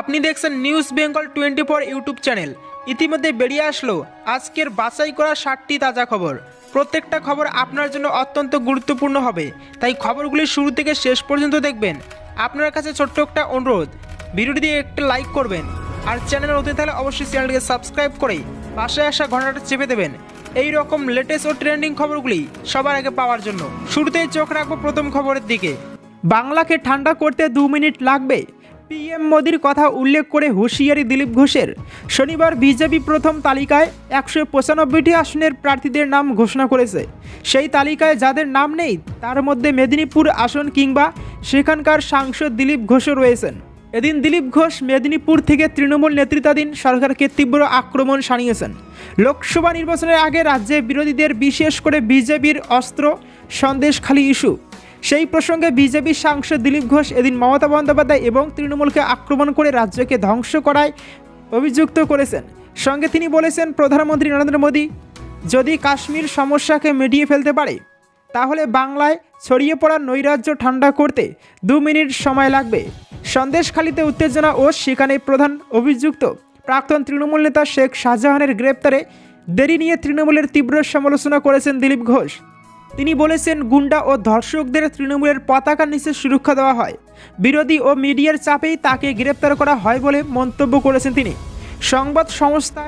আপনি দেখছেন news Bengal twenty four YouTube channel ইতিমধ্যে বেরিয়ে আসলো আজকের বাছাই করা ষাটটি তাজা খবর। প্রত্যেকটা খবর আপনার জন্য অত্যন্ত গুরুত্বপূর্ণ হবে। তাই খবরগুলি শুরু থেকে শেষ পর্যন্ত দেখবেন। আপনার কাছে ছোট্ট একটা অনুরোধ। ভিডিওটি দিয়ে একটা লাইক করবেন। আর চ্যানেল নতুন তাহলে অবশ্যই চ্যানেলটিকে সাবস্ক্রাইব করে পাশে আসা ঘটনাটা চেপে দেবেন। এই রকম লেটেস্ট ও ট্রেন্ডিং খবরগুলি সবার আগে পাওয়ার জন্য। শুরুতেই চোখ রাখব প্রথম খবরের দিকে। বাংলাকে ঠান্ডা করতে দু মিনিট লাগবে? পিএম মোদির কথা উল্লেখ করে হুঁশিয়ারি দিলীপ ঘোষের। শনিবার বিজেপি প্রথম তালিকায় একশো পঁচানব্বইটি আসনের প্রার্থীদের নাম ঘোষণা করেছে। সেই তালিকায় যাদের নাম নেই, তার মধ্যে মেদিনীপুর আসন কিংবা সেখানকার সাংসদ দিলীপ ঘোষও রয়েছেন। এদিন দিলীপ ঘোষ মেদিনীপুর থেকে তৃণমূল নেতৃত্বাধীন সরকারকে তীব্র আক্রমণ সানিয়েছেন লোকসভা নির্বাচনের আগে রাজ্যে বিরোধীদের বিশেষ করে বিজেপির অস্ত্র সন্দেশখালী ইস্যু। সেই প্রসঙ্গে বিজেপি সাংসদ দিলীপ ঘোষ এদিন মমতা বন্দ্যোপাধ্যায় এবং তৃণমূলকে আক্রমণ করে রাজ্যকে ধ্বংস করায় অভিযুক্ত করেছেন। সঙ্গে তিনি বলেছেন, প্রধানমন্ত্রী নরেন্দ্র মোদী, যদি কাশ্মীর সমস্যাকে মিটিয়ে ফেলতে পারে, তাহলে বাংলায় ছড়িয়ে পড়া নৈরাজ্য ঠান্ডা করতে দু মিনিট সময় লাগবে। সন্দেশখালিতে উত্তেজনা ও সেখানে প্রধান অভিযুক্ত প্রাক্তন তৃণমূল নেতা শেখ শাহজাহানের গ্রেপ্তারে। দেরি নিয়ে তৃণমূলের তীব্র সমালোচনা করেছেন দিলীপ ঘোষ। তিনি বলেছেন, গুন্ডা ও ধর্ষকদের তৃণমূলের পতাকার নিচে সুরক্ষা দেওয়া হয়। বিরোধী ও মিডিয়ার চাপেই তাকে গ্রেপ্তার করা হয় বলে মন্তব্য করেছেন তিনি। সংবাদ সংস্থা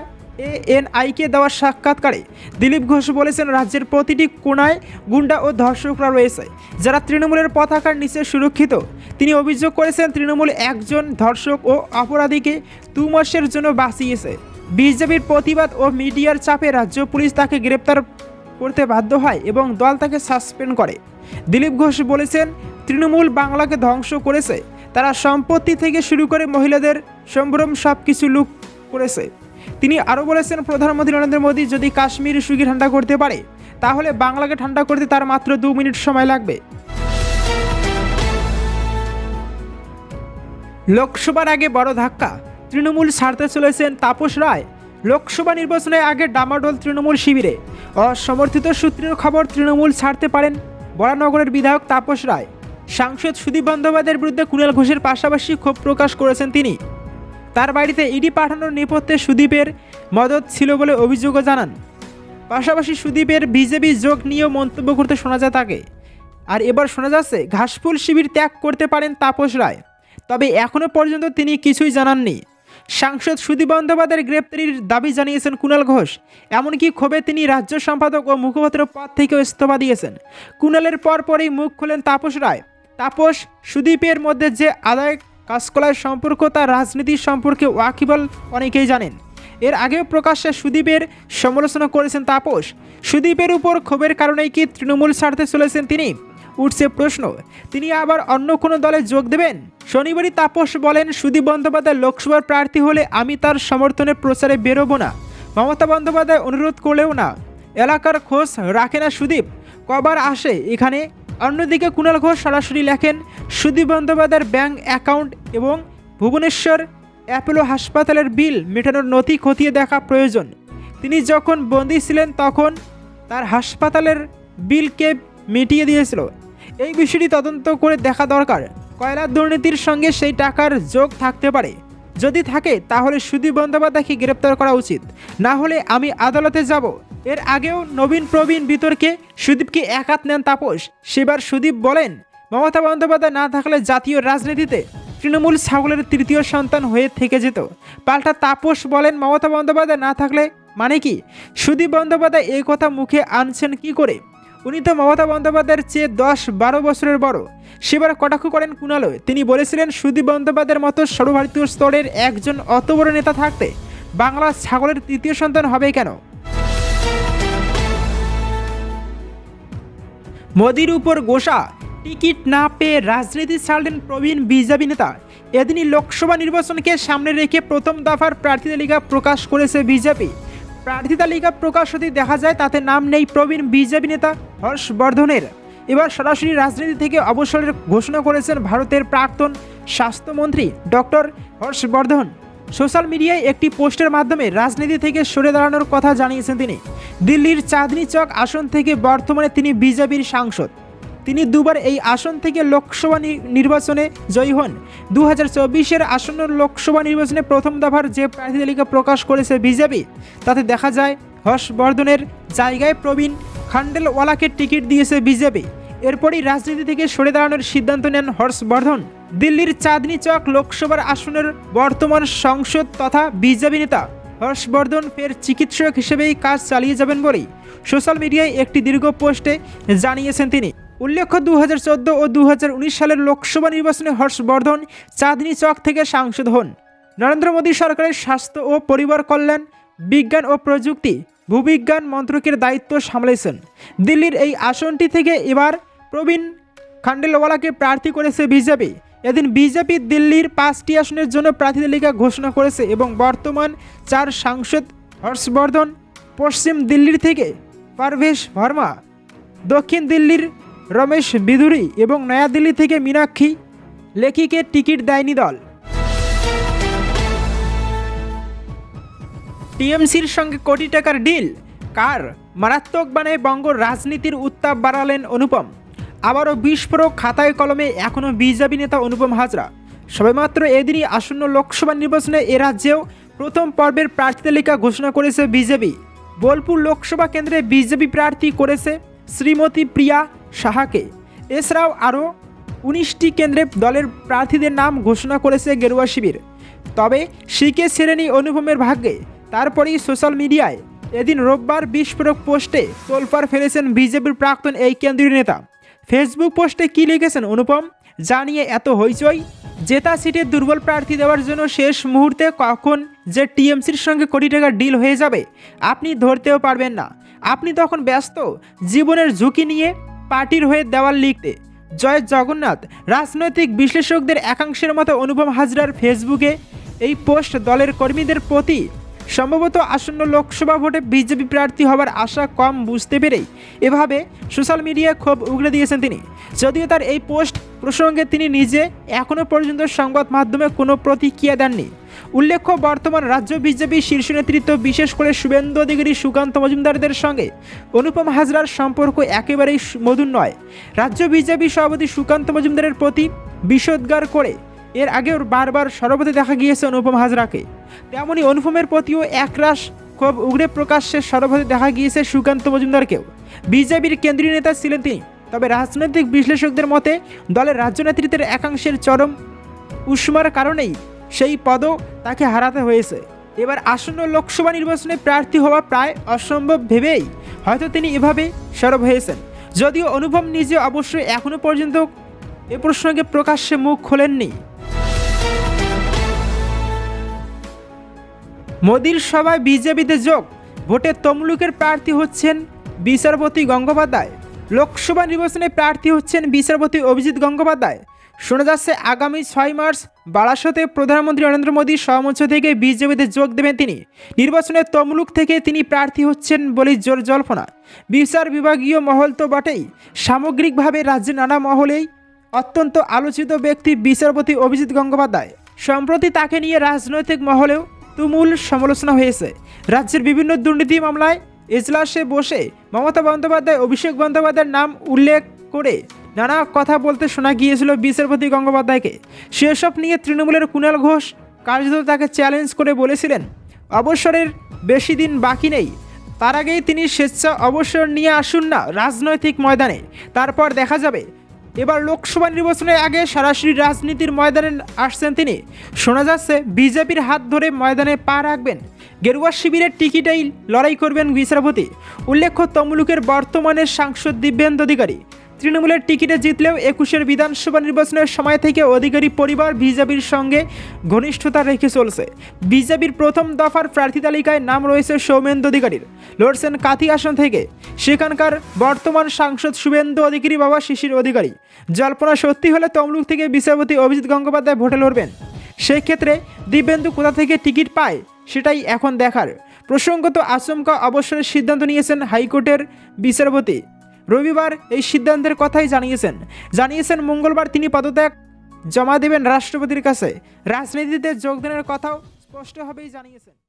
এএনআইকে দেওয়া সাক্ষাৎকারে দিলীপ ঘোষ বলেছেন, রাজ্যের প্রতিটি কোনায় গুন্ডা ও ধর্ষকরা রয়েছে, যারা তৃণমূলের পতাকার নিচে সুরক্ষিত। তিনি অভিযোগ করেছেন, তৃণমূল একজন ধর্ষক ও অপরাধীকে দু মাসের জন্য বাঁচিয়েছে। বিজেপির প্রতিবাদ ও মিডিয়ার চাপে রাজ্য পুলিশ তাকে গ্রেপ্তার করতে বাধ্য হয় এবং দল তাকে সাসপেন্ড করে। দিলীপ ঘোষ বলেছেন, তৃণমূল বাংলাকে ধ্বংস করেছে। তারা সম্পত্তি থেকে শুরু করে মহিলাদের সম্ভ্রম সব কিছু লুক করেছে। তিনি আরও বলেছেন, প্রধানমন্ত্রী নরেন্দ্র মোদী যদি কাশ্মীর সুগি ঠান্ডা করতে পারে, তাহলে বাংলাকে ঠান্ডা করতে তার মাত্র দু মিনিট সময় লাগবে। লোকসভার আগে বড় ধাক্কা। তৃণমূল ছাড়তে চলেছেন তাপস রায়। লোকসভা নির্বাচনের আগে ডামাডোল তৃণমূল শিবিরে। অসমর্থিত সূত্রের খবর, তৃণমূল ছাড়তে পারেন বরানগরের বিধায়ক তাপস রায়। সাংসদ সুদীপ বন্দ্যোপাধ্যায়ের বিরুদ্ধে কুণাল ঘোষের পাশাপাশি ক্ষোভ প্রকাশ করেছেন তিনি। তার বাড়িতে ইডি পাঠানোর নেপথ্যে সুদীপের মদত ছিল বলে অভিযোগও জানান। পাশাপাশি সুদীপের বিজেপি যোগ নিয়েও মন্তব্য করতে শোনা যায় তাকে। আর এবার শোনা যাচ্ছে, ঘাসফুল শিবির ত্যাগ করতে পারেন তাপস রায়। তবে এখনও পর্যন্ত তিনি কিছুই জানাননি। সাংসদ সুদীপ বন্দ্যোপাধ্যায়ের গ্রেপ্তারির দাবি জানিয়েছেন কুণাল ঘোষ। এমনকি ক্ষোভে তিনি রাজ্য সম্পাদক ও মুখপাত্র পদ থেকেও ইস্তফা দিয়েছেন। কুণালের পরপরই মুখ খোলেন তাপস রায়। তাপস, সুদীপের মধ্যে যে আদায় কাজকলার সম্পর্ক তা রাজনীতির সম্পর্কে ওয়াকিবল অনেকেই জানেন। এর আগেও প্রকাশ্যে সুদীপের সমালোচনা করেছেন তাপস। সুদীপের উপর ক্ষোভের কারণেই কি তৃণমূল ছাড়তে চলেছেন তিনি? উঠছে প্রশ্ন। তিনি আবার অন্য কোনো দলে যোগ দেবেন? শনিবারই তাপস বলেন, সুদীপ বন্দ্যোপাধ্যায় লোকসভার প্রার্থী হলে আমি তার সমর্থনে প্রচারে বেরোবো না। মমতা বন্দ্যোপাধ্যায় অনুরোধ করলেও না। এলাকার খোঁজ রাখে না সুদীপ। কবার আসে এখানে? অন্যদিকে কুণাল ঘোষ সরাসরি লেখেন, সুদীপ বন্দ্যোপাধ্যায়ের ব্যাঙ্ক অ্যাকাউন্ট এবং ভুবনেশ্বর অ্যাপোলো হাসপাতালের বিল মেটানোর নথি খতিয়ে দেখা প্রয়োজন। তিনি যখন বন্দী ছিলেন তখন তার হাসপাতালের বিলকে মিটিয়ে দিয়েছিল। এই বিষয়টি তদন্ত করে দেখা দরকার। কয়লা দুর্নীতির সঙ্গে সেই টাকার যোগ থাকতে পারে। যদি থাকে, তাহলে সুদীপ বন্দ্যোপাধ্যায়কে গ্রেপ্তার করা উচিত। না হলে আমি আদালতে যাব। এর আগেও নবীন প্রবীণ বিতর্কে সুদীপকে একাত নেন তাপস। সেবার সুদীপ বলেন, মমতা বন্দ্যোপাধ্যায় না থাকলে জাতীয় রাজনীতিতে তৃণমূল ছাগলের তৃতীয় সন্তান হয়ে থেকে যেত। পাল্টা তাপস বলেন, মমতা বন্দ্যোপাধ্যায় না থাকলে মানে কি? সুদীপ বন্দ্যোপাধ্যায় এই কথা মুখে আনছেন কি করে? উনি তো মমতা বন্দ্যোপাধ্যায়ের চেয়ে দশ বারো বছরের বড়। সেবার কটাক্ষ করেন কুণালো তিনি বলেছিলেন, সুদীপ বন্দ্যোপাধ্যায়ের মতো সর্বভারতীয় স্তরের একজন অত বড় নেতা থাকতে বাংলা ছাগলের তৃতীয় সন্তান হবে কেন? মোদির উপর গোসা। টিকিট না পেয়ে রাজনীতি ছাড়লেন প্রবীণ বিজেপি নেতা। এদিনই লোকসভা নির্বাচনকে সামনে রেখে প্রথম দফার প্রার্থী তালিকা প্রকাশ করেছে বিজেপি। প্রার্থী তালিকা প্রকাশ হতে দেখা যায়, তাতে নাম নেই প্রবীণ বিজেপি নেতা হর্ষবর্ধনের। এবার সরাসরি রাজনীতি থেকে অবসরের ঘোষণা করেছেন ভারতের প্রাক্তন স্বাস্থ্যমন্ত্রী ডক্টর হর্ষবর্ধন। সোশ্যাল মিডিয়ায় একটি পোস্টের মাধ্যমে রাজনীতি থেকে সরে দাঁড়ানোর কথা জানিয়েছেন তিনি। দিল্লির চাঁদনি চক আসন থেকে বর্তমানে তিনি বিজেপির সাংসদ। তিনি দুবার এই আসন থেকে লোকসভা নির্বাচনে জয়ী হন। দু হাজার আসন্ন লোকসভা নির্বাচনে প্রথম দফার যে প্রার্থী তালিকা প্রকাশ করেছে বিজেপি, তাতে দেখা যায় হর্ষবর্ধনের জায়গায় প্রবীণ খান্ডেলওয়ালাকে টিকিট দিয়েছে বিজেপি। এরপরই রাজনীতি থেকে সরে দাঁড়ানোর সিদ্ধান্ত নেন হর্ষবর্ধন। দিল্লির চাঁদনি চক লোকসভার আসনের বর্তমান সংসদ তথা বিজেপি নেতা হর্ষবর্ধন ফের চিকিৎসক হিসেবেই কাজ চালিয়ে যাবেন বলেই সোশ্যাল মিডিয়ায় একটি দীর্ঘ পোস্টে জানিয়েছেন তিনি। উল্লেখ্য দু হাজার চোদ্দ ও দু হাজার উনিশ সালের লোকসভা নির্বাচনে হর্ষবর্ধন, চাঁদনি চক থেকে সাংসদ হন। নরেন্দ্র মোদী সরকারের স্বাস্থ্য ও পরিবার কল্যাণ, বিজ্ঞান ও প্রযুক্তি, ভূবিজ্ঞান মন্ত্রকের দায়িত্ব সামলেছেন দিল্লির এই আসনটি থেকে এবার প্রবীণ খান্ডেলওয়ালাকে প্রার্থী করেছে বিজেপি। এদিন বিজেপি দিল্লির পাঁচটি আসনের জন্য প্রার্থী তালিকা ঘোষণা করেছে এবং বর্তমান চার সাংসদ হর্ষবর্ধন, পশ্চিম দিল্লির থেকে পারভেশ ভার্মা, দক্ষিণ দিল্লির রমেশ বিধুরি এবং নয়াদিল্লি থেকে মীনাক্ষী লেখিকে টিকিট দেয়নি দল। টিএমসির সঙ্গে কোটি টাকার ডিল। কার? মারাত্মক বানায় বঙ্গ রাজনীতির উত্তাপ বাড়ালেন অনুপম। আবারও বিস্ফোরক খাতায় কলমে এখনও বিজেপি নেতা অনুপম হাজরা। সবেমাত্র এদিনই আসন্ন লোকসভা নির্বাচনে এ রাজ্যেও প্রথম পর্বের প্রার্থী তালিকা ঘোষণা করেছে বিজেপি। বোলপুর লোকসভা কেন্দ্রে বিজেপি প্রার্থী করেছে শ্রীমতী প্রিয়া সাহাকে। এছাড়াও আরও উনিশটি কেন্দ্রে দলের প্রার্থীদের নাম ঘোষণা করেছে গেরুয়া শিবির। তবে শিখে শ্রেণি অনুপমের ভাগ্যে। তারপরেই সোশ্যাল মিডিয়ায় এদিন রোববার বিস্ফোরক পোস্টে তোলপাড় ফেলেছেন বিজেপির প্রাক্তন এই কেন্দ্রীয় নেতা। ফেসবুক পোস্টে কী লিখেছেন অনুপম? জানিয়ে এত হইচই? জেতা সিটে দুর্বল প্রার্থী দেওয়ার জন্য শেষ মুহূর্তে কখন যে টিএমসির সঙ্গে কোটি টাকার ডিল হয়ে যাবে, আপনি ধরতেও পারবেন না। আপনি তখন ব্যস্ত, জীবনের ঝুঁকি নিয়ে পার্টির হয়ে দেওয়াল লিখতে। জয় জগন্নাথ, রাজনৈতিক বিশ্লেষকদের একাংশের মতো অনুপম হাজরার ফেসবুকে এই পোস্ট দলের কর্মীদের প্রতি। সম্ভবত আসন্ন লোকসভা ভোটে বিজেপি প্রার্থী হবার আশা কম বুঝতে পেরেই এভাবে সোশ্যাল মিডিয়ায় ক্ষোভ উগড়ে দিয়েছেন তিনি। যদিও তার এই পোস্ট প্রসঙ্গে তিনি নিজে এখনও পর্যন্ত সংবাদ মাধ্যমে কোনো প্রতিক্রিয়া দেননি। উল্লেখ্য, বর্তমান রাজ্য বিজেপি শীর্ষ নেতৃত্ব, বিশেষ করে শুভেন্দু অধিকারী সুকান্ত মজুমদারদের সঙ্গে। অনুপম হাজরার সম্পর্ক একেবারেই মধুর নয়। রাজ্য বিজেপি সভাপতি সুকান্ত মজুমদারের প্রতি বিষোদ্গার করে এর আগেও বারবার সরবতে দেখা গিয়েছে অনুপম হাজরাকে। তেমনি অনুপমের প্রতিও একরাশ ক্ষোভ উগড়ে প্রকাশ্যে সরবতে দেখা গিয়েছে সুকান্ত মজুমদারকেও। বিজেপির কেন্দ্রীয় নেতা ছিলেন তিনি। তবে রাজনৈতিক বিশ্লেষকদের মতে, দলের রাজ্য নেতৃত্বের একাংশের চরম উষ্মার কারণেই সেই পদও তাকে হারাতে হয়েছে। এবার আসন্ন লোকসভা নির্বাচনে প্রার্থী হওয়া প্রায় অসম্ভব ভেবেই হয়তো তিনি এভাবে সরব হয়েছেন। যদিও অনুভব নিজে অবশ্যই এখনও পর্যন্ত এ প্রসঙ্গে প্রকাশ্যে মুখ খোলেননি। মোদির সভায় বিজেপিতে যোগ, ভোটে তমলুকের প্রার্থী হচ্ছেন বিচারপতি গঙ্গোপাধ্যায়। লোকসভা নির্বাচনে প্রার্থী হচ্ছেন বিচারপতি অভিজিৎ গঙ্গোপাধ্যায়। শোনা যাচ্ছে আগামী ছয় মার্চ বারাসতে প্রধানমন্ত্রী নরেন্দ্র মোদীর সহমঞ্চ থেকে বিজেপিতে যোগ দেবেন তিনি। নির্বাচনে তমলুক থেকে তিনি প্রার্থী হচ্ছেন বলে জোর জল্পনা। বিচার বিভাগীয় মহল তো বটেই। সামগ্রিকভাবে রাজ্যের নানা মহলেই অত্যন্ত আলোচিত ব্যক্তি বিচারপতি অভিজিৎ গঙ্গোপাধ্যায়। সম্প্রতি তাকে নিয়ে রাজনৈতিক মহলেও তুমুল সমালোচনা হয়েছে। রাজ্যের বিভিন্ন দুর্নীতি মামলায় এজলাসে বসে মমতা বন্দ্যোপাধ্যায়, অভিষেক বন্দ্যোপাধ্যায়ের নাম উল্লেখ করে নানা কথা বলতে শোনা গিয়েছিল বিচারপতি গঙ্গোপাধ্যায়কে। সেসব নিয়ে তৃণমূলের কুণাল ঘোষ কার্যত তাকে চ্যালেঞ্জ করে বলেছিলেন। অবসরের বেশি দিন বাকি নেই। তার আগেই তিনি স্বেচ্ছা অবসর নিয়ে আসুন না রাজনৈতিক ময়দানে। তারপর দেখা যাবে। এবার লোকসভা নির্বাচনের আগে সরাসরি রাজনীতির ময়দানে আসছেন তিনি। শোনা যাচ্ছে বিজেপির হাত ধরে ময়দানে পা রাখবেন। গেরুয়া শিবিরের টিকিটেই লড়াই করবেন বিচারপতি। উল্লেখ্য, তমলুকের বর্তমানে সাংসদ দিব্যেন্দু অধিকারী। তৃণমূলের টিকিটে জিতলেও একুশের বিধানসভা নির্বাচনের সময় থেকে অধিকারী পরিবার বিজেপির সঙ্গে ঘনিষ্ঠতা রেখে চলছে। বিজেপির প্রথম দফার প্রার্থী তালিকায় নাম রয়েছে সৌমেন্দু অধিকারীর। লড়ছেন কাথি আসন থেকে। সেখানকার বর্তমান সাংসদ শুভেন্দু অধিকারী বাবা শিশির অধিকারী। জল্পনা সত্যি হলে তমলুক থেকে বিচারপতি অভিজিৎ গঙ্গোপাধ্যায় ভোটে লড়বেন। সেই ক্ষেত্রে দিব্যেন্দু কোথা থেকে টিকিট পায় সেটাই এখন দেখার। প্রসঙ্গত আচমকা অবসরের সিদ্ধান্ত নিয়েছেন হাইকোর্টের বিচারপতি। রবিবার এই সিদ্ধান্তের কথাই জানিয়েছেন। জানিয়েছেন মঙ্গলবার তিনি পদত্যাগ জমা দেবেন রাষ্ট্রপতির কাছে। রাজনীতিতে যোগদানের কথাও স্পষ্টভাবেই জানিয়েছেন।